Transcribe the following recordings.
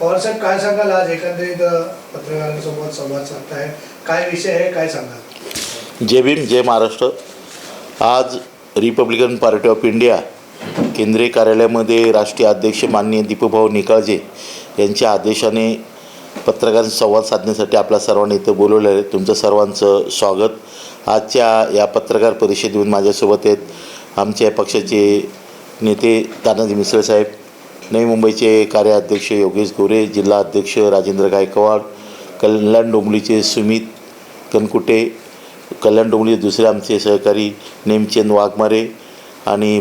पवारसाहेब काय सांगाल? आज एकंदरीत पत्रकारांसोबत संवाद साधताय. काय विषय आहे? काय सांगाल? जय भीम जय महाराष्ट्र. आज रिपब्लिकन पार्टी ऑफ इंडिया केंद्रीय कार्यालयामध्ये राष्ट्रीय अध्यक्ष माननीय दीपभाऊ निकाळजे यांच्या आदेशाने पत्रकारांशी संवाद साधण्यासाठी आपल्या सर्वांनी इथं बोलवलं आहे. तुमचं सर्वांचं स्वागत. आजच्या या पत्रकार परिषदेतून माझ्यासोबत आहेत आमच्या पक्षाचे नेते तानाजी मिसळ साहेब नवी मुंबईचे कार्याध्यक्ष योगेश गोरे जिल्हा अध्यक्ष राजेंद्र गायकवाड कल्याण डोंबलीचे सुमित कनकुटे कल्याण डोंबली दुसरे आमचे सहकारी नेमचंद वाघमारे आणि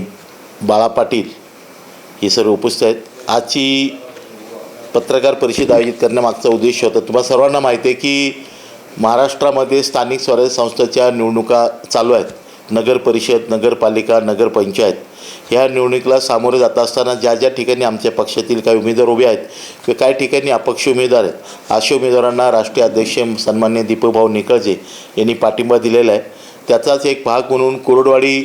बाळा पाटील हे सर्व उपस्थित आहेत. आजची पत्रकार परिषद आयोजित करण्यामागचा उद्देश होता. तुम्हाला सर्वांना माहिती आहे की महाराष्ट्रामध्ये स्थानिक स्वराज्य संस्थेच्या निवडणुका चालू आहेत. नगर परिषद नगरपालिका नगरपंचायत ह्या निवडणुकीला सामोरे जात असताना ज्या ज्या ठिकाणी आमच्या पक्षातील काही उमेदवार उभे आहेत किंवा काही ठिकाणी अपक्ष उमेदवार आहेत अशा उमेदवारांना राष्ट्रीय अध्यक्ष सन्मान्य दीपकभाऊ निकळजे यांनी पाठिंबा दिलेला आहे. त्याचाच एक भाग म्हणून कुरडवाडी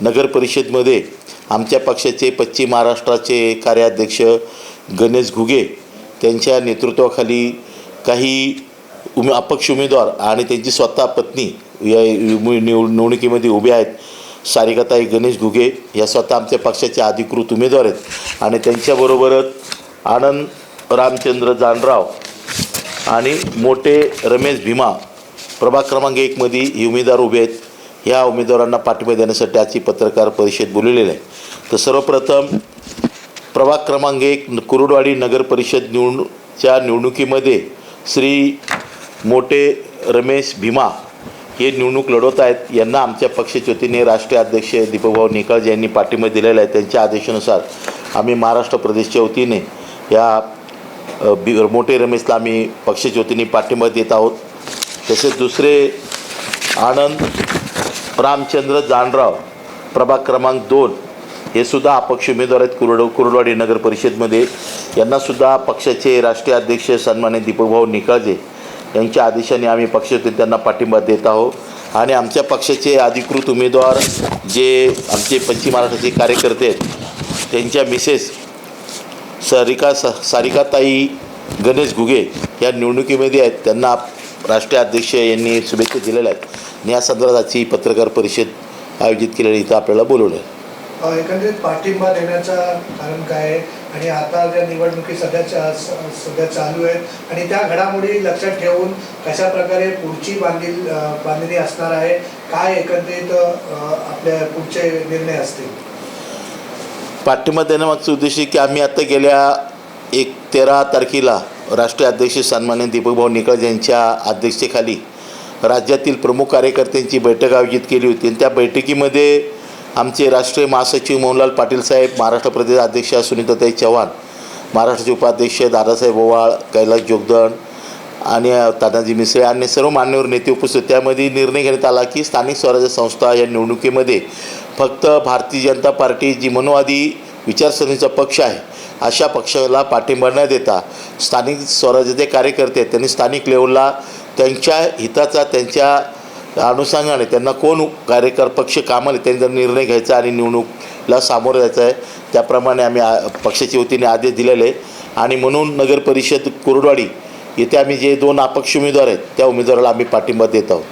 नगर परिषदमध्ये आमच्या पक्षाचे पश्चिम महाराष्ट्राचे कार्याध्यक्ष गणेश घुगे त्यांच्या नेतृत्वाखाली काही उमे अपक्ष उमेदवार आणि त्यांची स्वतः पत्नी या निव निवडणुकीमध्ये उभे आहेत. सारिकाताई गणेश घुगे या स्वतः आमच्या पक्षाचे अधिकृत उमेदवार आहेत. आणि त्यांच्याबरोबरच आनंद रामचंद्र जानराव आणि मोठे रमेश भीमा प्रभाग क्रमांक एकमध्ये हे उमेदवार उभे आहेत. ह्या उमेदवारांना पाठिंबा देण्यासाठी आजची पत्रकार परिषद बोललेली आहे. तर सर्वप्रथम प्रभाग क्रमांक एक कुरुडवाडी नगर परिषद निवडणूकच्या निवडणुकीमध्ये श्री मोठे रमेश भीमा हे निवडणूक लढवत आहेत. यांना आमच्या पक्षाच्या वतीने राष्ट्रीय अध्यक्ष दीपकभाऊ निकाळजे यांनी पाठिंबा दिलेला आहे. त्यांच्या आदेशानुसार आम्ही महाराष्ट्र प्रदेशच्या वतीने या बि मोठे रमेशला आम्ही पक्षाच्या वतीने पाठिंबा देत आहोत. तसेच दुसरे आनंद रामचंद्र जानराव प्रभाग क्रमांक दोन हे सुद्धा अपक्ष उमेदवार आहेत. कुरड कुरडवाडी नगर परिषदमध्ये. यांनासुद्धा पक्षाचे राष्ट्रीय अध्यक्ष सन्मान्य दीपकभाऊ निकाळजे यांच्या आदेशाने आम्ही पक्षातून त्यांना पाठिंबा देत आहोत. आणि आमच्या पक्षाचे अधिकृत उमेदवार जे आमचे पश्चिम महाराष्ट्राचे कार्यकर्ते आहेत त्यांच्या मिसेस सारिका स सारिकाताई गणेश घुगे या निवडणुकीमध्ये आहेत. त्यांना राष्ट्रीय अध्यक्ष यांनी शुभेच्छा दिलेल्या आहेत. आणि या संदर्भाची पत्रकार परिषद आयोजित केलेली इथं आपल्याला बोलवलं आहे. एकंदरीत पाठिंबा देण्याचं कारण काय आहे? आणि आता ज्या निवडणुकी सध्या सध्या चालू आहेत आणि त्या घडामोडी लक्षात ठेवून कशा प्रकारे पुढची बांधील बांधणी असणार आहे काय एकंदरीत आपल्या पुढचे निर्णय असतील? पाठिंबा देण्यामागचं उद्देश आहे की आम्ही आता गेल्या एक तेरा तारखेला राष्ट्रीय अध्यक्ष सन्मान्य दीपकभाऊ निकळज यांच्या अध्यक्षतेखाली राज्यातील प्रमुख कार्यकर्त्यांची बैठक आयोजित केली होती. आणि त्या बैठकीमध्ये आमचे राष्ट्रीय महासचिव मोहनलाल पाटील साहेब महाराष्ट्र प्रदेश अध्यक्ष सुनीताताई चव्हाण महाराष्ट्राचे उपाध्यक्ष दादासाहेब ओवाळ कैलास जोगदण आणि तानाजी मिसळे आणि सर्व मान्यवर नेते उपस्थित. त्यामध्ये निर्णय घेण्यात आला की स्थानिक स्वराज्य संस्था या निवडणुकीमध्ये फक्त भारतीय जनता पार्टी जी मनोवादी विचारसरणीचा पक्ष आहे अशा पक्षाला पाठिंबा न देता स्थानिक स्वराज्याचे कार्यकर्ते आहेत. त्यांनी स्थानिक लेवलला त्यांच्या हिताचा त्यांच्या अनुषंगाने त्यांना कोण कार्यकर पक्ष कामाला आहे, त्यांचा निर्णय घ्यायचा आणि निवडणूकला सामोरं जायचं आहे त्याप्रमाणे आम्ही आ- पक्षाच्या वतीने आदेश दिलेले. आहे आणि म्हणून नगर परिषद कुरडवाडी येथे आम्ही जे दोन अपक्ष उमेदवार आहेत त्या उमेदवाराला आम्ही पाठिंबा देत आहोत.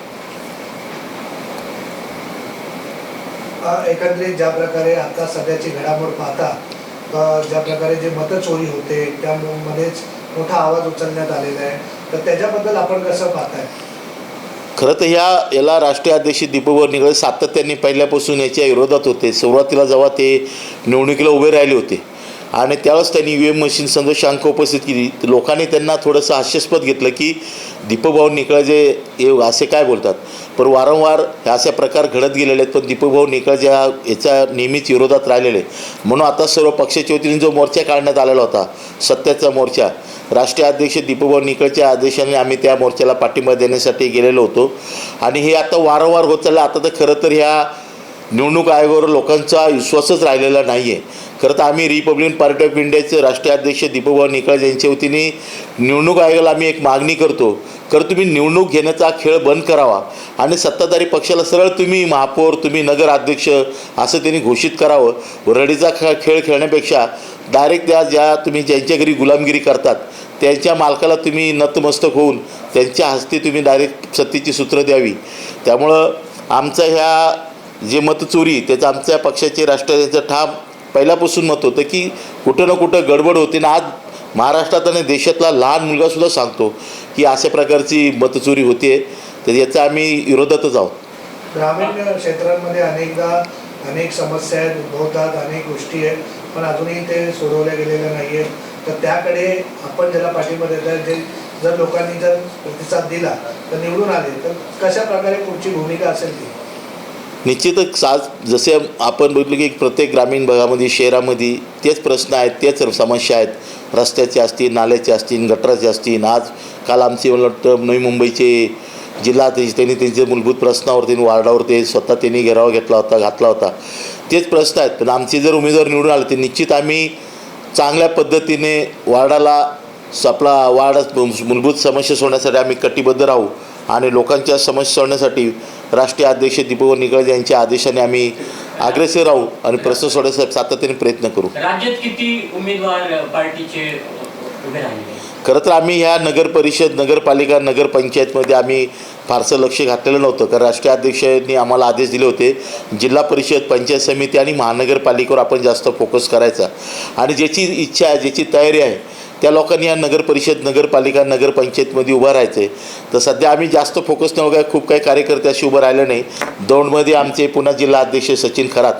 एकंदरीत ज्या प्रकारे आता सध्याची घडामोड पाहता ज्या प्रकारे जे मतचोरी होते त्यामध्येच मोठा आवाज उचलण्यात आलेला आहे. तर त्याच्याबद्दल आपण कसं पाहताय? खरं तर ह्या याला राष्ट्रीय अध्यक्ष दीपकभाऊ निगळे सातत्याने पहिल्यापासून याच्या विरोधात होते. सुरुवातीला जेव्हा ते निवडणुकीला उभे राहिले होते आणि त्यावेळेस त्यांनी ई व्ही एम मशीन संदर्भ शांक उपस्थित केली. लोकांनी त्यांना थोडंसं हास्यास्पद घेतलं की दीपकभाऊ निकळजे हे असे काय बोलतात? पण वारंवार ह्या असे प्रकार घडत गेलेले आहेत पण दीपकभाऊ निकळजे हा याच्या नेहमीच विरोधात राहिलेले म्हणून आता सर्व पक्षाच्या वतीने जो मोर्चा काढण्यात आलेला होता सत्याचा मोर्चा राष्ट्रीय अध्यक्ष दीपभाऊ निकळच्या आदेशाने आम्ही त्या मोर्चाला पाठिंबा देण्यासाठी गेलेलो होतो. आणि हे आता वारंवार होत चाललं. आता तर खरं तर ह्या निवडणूक आयोगावर लोकांचा विश्वासच राहिलेला नाही आहे खरं तर आम्ही रिपब्लिकन पार्टी ऑफ इंडियाचे राष्ट्रीय अध्यक्ष दीपकभाऊ निकळ यांच्या वतीने निवडणूक आयोगाला आम्ही एक मागणी करतो. खरं तुम्ही निवडणूक घेण्याचा खेळ बंद करावा आणि सत्ताधारी पक्षाला सरळ तुम्ही महापौर तुम्ही नगराध्यक्ष असं त्यांनी घोषित करावं. रडीचा खेळ खेळ खेळण्यापेक्षा डायरेक्ट त्या ज्या तुम्ही ज्यांच्या घरी गुलामगिरी करतात त्यांच्या मालकाला तुम्ही नतमस्तक होऊन त्यांच्या हस्ते तुम्ही डायरेक्ट सत्तेची सूत्र द्यावी. त्यामुळं आमचं ह्या जे मतचोरी त्याचं आमच्या पक्षाचे राष्ट्रवादीचं ठाम पहिल्यापासून मत होतं की कुठं ना कुठं गडबड होते ना आज महाराष्ट्रात आणि देशातला लहान मुलगासुद्धा सांगतो की अशा प्रकारची मतचोरी होते तर याचा आम्ही विरोधातच आहोत. ग्रामीण क्षेत्रांमध्ये अनेकदा अनेक समस्या आहेत उद्भवतात अनेक गोष्टी आहेत पण अजूनही ते सोडवल्या गेलेल्या नाही आहेत तर त्याकडे आपण ज्याला पाठिंबा देत आहे जे जर लोकांनी जर प्रतिसाद दिला तर निवडून आले तर कशा प्रकारे पुढची भूमिका असेल ती? निश्चितच आज जसे आपण बघितलं की प्रत्येक ग्रामीण भागामध्ये शहरामध्ये तेच प्रश्न आहेत तेच समस्या आहेत. रस्त्याचे असतील नाल्याचे असतील गटराचे असतील. आज काल आमचे मला वाटतं नवी मुंबईचे जिल्हा त्यांनी त्यांचे मूलभूत प्रश्नावर त्यांनी वार्डावर ते स्वतः त्यांनी घेराव घेतला होता घातला होता. तेच प्रश्न आहेत. पण आमचे जर उमेदवार निवडून आले तर निश्चित आम्ही चांगल्या पद्धतीने वार्डाला आपला वार्ड मूलभूत समस्या सोडण्यासाठी आम्ही कटिबद्ध राहू आणि लोकांच्या समस्या सोडण्यासाठी राष्ट्रीय अध्यक्ष दीपक निकाळजे यांच्या आदेशाने आम्ही अग्रेसर राहू आणि प्रश्न सोडण्यासाठी सातत्याने प्रयत्न करू. राज्यात किती उमेदवार पार्टीचे खरं तर आम्ही ह्या नगर परिषद नगरपालिका नगरपंचायतमध्ये आम्ही फारसं लक्ष घातलेलं नव्हतं. कारण राष्ट्रीय अध्यक्षांनी आम्हाला आदेश दिले होते जिल्हा परिषद पंचायत समिती आणि महानगरपालिकेवर आपण जास्त फोकस करायचा. आणि ज्याची इच्छा आहे ज्याची तयारी आहे त्या लोकांनी या नगर परिषद नगरपालिका नगरपंचायतमध्ये उभं राहायचं आहे तर सध्या आम्ही जास्त फोकस न काय खूप काही कार्यकर्ते असे उभं राहिले नाही. दौंडमध्ये आमचे पुन्हा जिल्हा अध्यक्ष सचिन खरात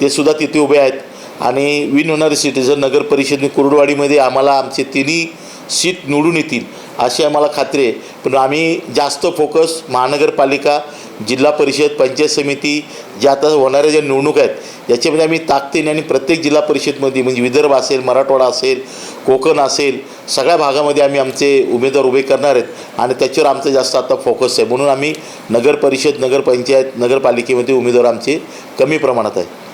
ते सुद्धा तिथे उभे आहेत. आणि विन होणार सिटीजन नगर कुरुडवाडीमध्ये आम्हाला आमचे तिन्ही सीट निवडून येतील अशी आम्हाला खात्री आहे. पण आम्ही जास्त फोकस महानगरपालिका जिल्हा परिषद पंचायत समिती ज्या आता होणाऱ्या ज्या निवडणूक आहेत याच्यामध्ये आम्ही ताकदीने आणि प्रत्येक जिल्हा परिषदमध्ये म्हणजे विदर्भ असेल मराठवाडा असेल कोकण असेल सगळ्या भागामध्ये आम्ही आमचे उमेदवार उभे करणार आहेत आणि त्याच्यावर आमचं जास्त आता फोकस आहे. म्हणून आम्ही नगर परिषद नगरपंचायत नगरपालिकेमध्ये उमेदवार आमचे कमी प्रमाणात आहे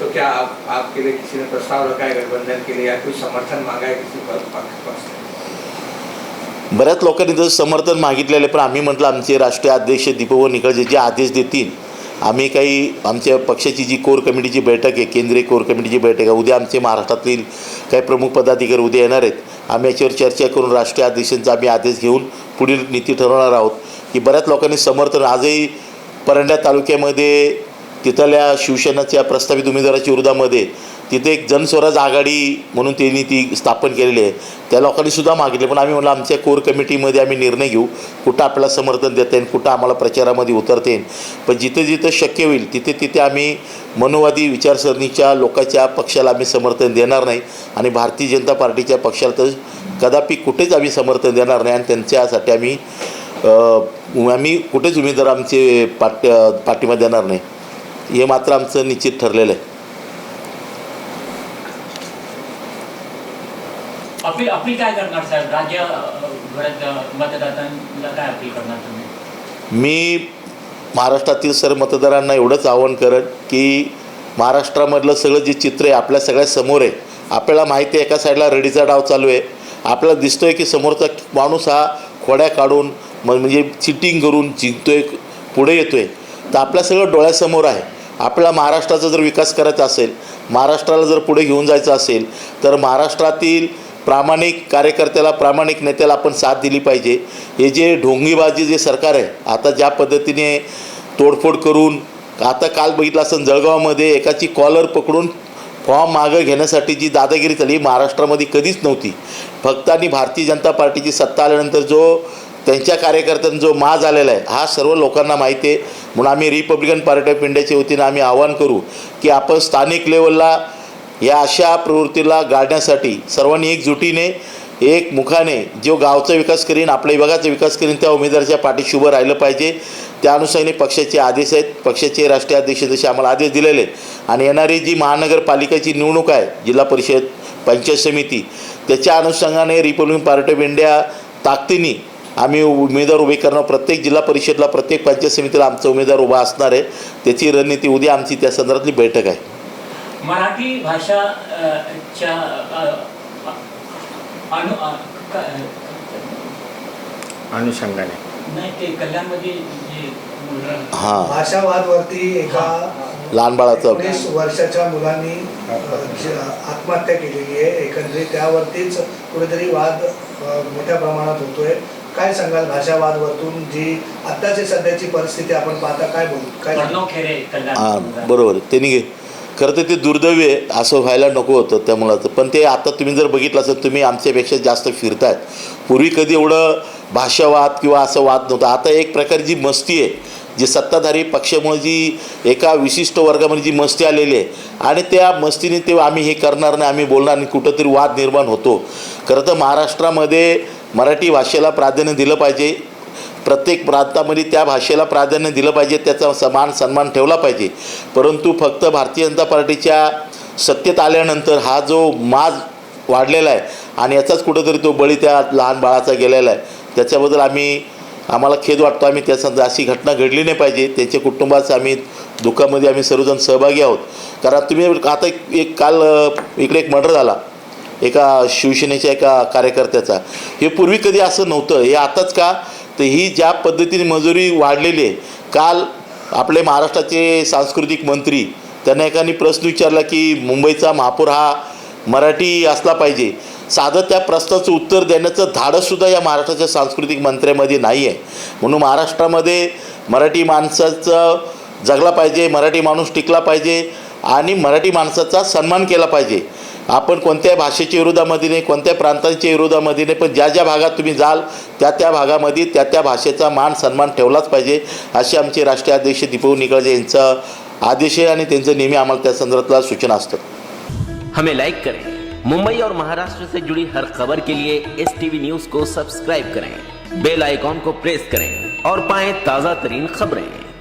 तो क्या आप आपके लिए किसी ने प्रस्ताव रखा है गठबंधन के लिए या कुछ समर्थन मांगा है किसी पक्ष से? बऱ्याच लोकांनी जसं समर्थन मागितलेलं आहे पण आम्ही म्हटलं आमचे राष्ट्रीय अध्यक्ष दीपक निकळजे जे आदेश देतील आम्ही काही आमच्या पक्षाची जी कोर कमिटीची बैठक आहे केंद्रीय कोर कमिटीची बैठक आहे उद्या आमचे महाराष्ट्रातील काही प्रमुख पदाधिकारी उद्या येणार आहेत. आम्ही याच्यावर चर्चा करून राष्ट्रीय अध्यक्षांचा आम्ही आदेश घेऊन पुढील नीती ठरवणार आहोत. की बऱ्याच लोकांनी समर्थन आजही परंड्या तालुक्यामध्ये तिथल्या शिवसेनाच्या प्रस्तावित उमेदवाराच्या विरोधामध्ये तिथे एक जनस्वराज आघाडी म्हणून त्यांनी ती स्थापन केलेली आहे. त्या लोकांनी सुद्धा मागितले. पण आम्ही म्हणलं आमच्या कोर कमिटीमध्ये आम्ही निर्णय घेऊ. कुठं आपल्याला समर्थन देता येईल कुठं आम्हाला प्रचारामध्ये उतरता येईल. पण जिथं जिथं शक्य होईल तिथे तिथे आम्ही मनोवादी विचारसरणीच्या लोकांच्या पक्षाला आम्ही समर्थन देणार नाही. आणि भारतीय जनता पार्टीच्या पक्षाला तर कदापि कुठेच आम्ही समर्थन देणार नाही. आणि त्यांच्यासाठी आम्ही आम्ही कुठेच उमेदवार आमचे पाठ पाठिंबा देणार नाही. हे मात्र आमचं निश्चित ठरलेलं आहे. अपील अपील काय करणार साहेब? राज्य मतदारांना काय अपील करणार तुम्ही? मी महाराष्ट्रातील सर्व मतदारांना एवढंच आवाहन करेन की महाराष्ट्रामधलं सगळं जे चित्र आहे आपल्या सगळ्या समोर आहे. आपल्याला माहिती आहे एका साईडला रडीचा डाव चालू आहे. आपल्याला दिसतो आहे की समोरचा माणूस हा खोड्या काढून म्हणजे चिटिंग करून जिंकतोय पुढे येतो आहे तर आपल्या सगळं डोळ्यासमोर आहे. आपल्याला महाराष्ट्राचा जर विकास करायचा असेल महाराष्ट्राला जर पुढे घेऊन जायचं असेल तर महाराष्ट्रातील प्रामाणिक कार्यकर्त्याला प्रामाणिक नेत्याला आपण साथ दिली पाहिजे. हे जे ढोंगीबाजी जे सरकार आहे आता ज्या पद्धतीने तोडफोड करून आता काल बघितलं असं जळगावमध्ये एकाची कॉलर पकडून फॉर्म मागं घेण्यासाठी जी दादागिरी झाली महाराष्ट्रामध्ये कधीच नव्हती. फक्त आणि भारतीय जनता पार्टीची सत्ता आल्यानंतर जो त्यांच्या कार्यकर्त्यांचा जो मा झालेला आहे हा सर्व लोकांना माहिती आहे. म्हणून आम्ही रिपब्लिकन पार्टी ऑफ इंडियाच्या वतीनं आम्ही आवाहन करू की आपण स्थानिक लेवलला या अशा प्रवृत्तीला गाडण्यासाठी सर्वांनी एकजुटीने एक मुखाने जो गावचा विकास करीन आपल्या विभागाचा विकास करीन त्या उमेदवाराच्या पाठीशी उभं राहिलं पाहिजे. त्या अनुषंगाने पक्षाचे आदेश आहेत. पक्षाचे राष्ट्रीय अध्यक्ष जसे आम्हाला आदेश दिलेले आहेत. आणि येणारी जी महानगरपालिकेची निवडणूक आहे जिल्हा परिषद पंचायत समिती त्याच्या अनुषंगाने रिपब्लिकन पार्टी ऑफ इंडिया ताकदीने आम्ही उमेदवार उभे करणार. प्रत्येक जिल्हा परिषदला प्रत्येक पंचायत समितीला आमचा उमेदवार उभा असणार आहे. त्याची रणनीती उद्या आमची त्या संदर्भातली बैठक आहे. मराठी भाषा च्या अनु अनुषंगाने. नाही ते कल्याणमध्ये जे हां. भाषावादवरती एका लहान बाळाचं. एकोणीस वर्षाच्या मुलांनी आत्महत्या केलेली आहे. एकंदरीत त्यावरतीच कुठेतरी वाद मोठ्या प्रमाणात होतोय. काय सांगाल भाषावादवरतून जी आत्ताची सध्याची परिस्थिती आपण पाहता काय बोलू काय बरोबर. त्यांनी घे खरं तर ते दुर्दैव आहे. असं व्हायला नको होतं त्या मुलाचं. पण ते आता तुम्ही जर बघितलं असेल तुम्ही आमच्यापेक्षा जास्त फिरतायत. पूर्वी कधी एवढं भाषावाद किंवा असं वाद नव्हतं. आता एक प्रकारे जी मस्ती आहे जी सत्ताधारी पक्षामुळे जी एका विशिष्ट वर्गामध्ये जी मस्ती आलेली आहे आणि त्या मस्तीने ते आम्ही हे करणार नाही आम्ही बोलणार आणि कुठंतरी वाद निर्माण होतो. खरं तर महाराष्ट्रामध्ये मराठी भाषेला प्राधान्य दिलं पाहिजे. प्रत्येक प्रांतामध्ये त्या भाषेला प्राधान्य दिलं पाहिजे त्याचा समान सन्मान ठेवला पाहिजे. परंतु फक्त भारतीय जनता पार्टीच्या सत्तेत आल्यानंतर हा जो माज वाढलेला आहे आणि याचाच कुठंतरी तो बळी त्या लहान बाळाचा गेलेला आहे. त्याच्याबद्दल आम्ही आम्हाला खेद वाटतो आम्ही त्याचा अशी घटना घडली नाही पाहिजे. त्यांच्या कुटुंबाचं आम्ही दुःखामध्ये आम्ही सर्वजण सहभागी आहोत. कारण तुम्ही आता एक- एक काल इकडे एक मर्डर झाला. एका शिवसेनेच्या एका कार्यकर्त्याचा. हे पूर्वी कधी असं नव्हतं. हे आताच का तर ही ज्या पद्धतीने मजुरी वाढलेली आहे काल आपले महाराष्ट्राचे सांस्कृतिक मंत्री त्यांना एकाने प्रश्न विचारला की मुंबईचा महापौर हा मराठी असला पाहिजे. साधं त्या प्रश्नाचं उत्तर देण्याचं धाडससुद्धा या महाराष्ट्राच्या सांस्कृतिक मंत्र्यामध्ये नाही आहे. म्हणून महाराष्ट्रामध्ये मराठी माणसाचं जगला पाहिजे मराठी माणूस टिकला पाहिजे आणि मराठी माणसाचा सन्मान केला पाहिजे. आपण कोणत्या भाषेच्या विरोधामध्ये नाही कोणत्या प्रांतांच्या विरोधामध्ये नाही पण ज्या ज्या भागात तुम्ही जाल त्या त्या भागामध्ये त्या त्या भाषेचा मान सन्मान ठेवलाच पाहिजे असे आमचे राष्ट्रीय अध्यक्ष दीपू निकळजे यांचा आदेश आहे आणि त्यांचं नेहमी आम्हाला त्या संदर्भातला सूचना असतं हमें लाइक करें। मुंबई और महाराष्ट्र से जुड़ी हर खबर के लिए एस टीवी न्यूज को सब्सक्राइब करें। बेल आइकॉन को प्रेस करें और पाएं ताजा तरीन खबरें।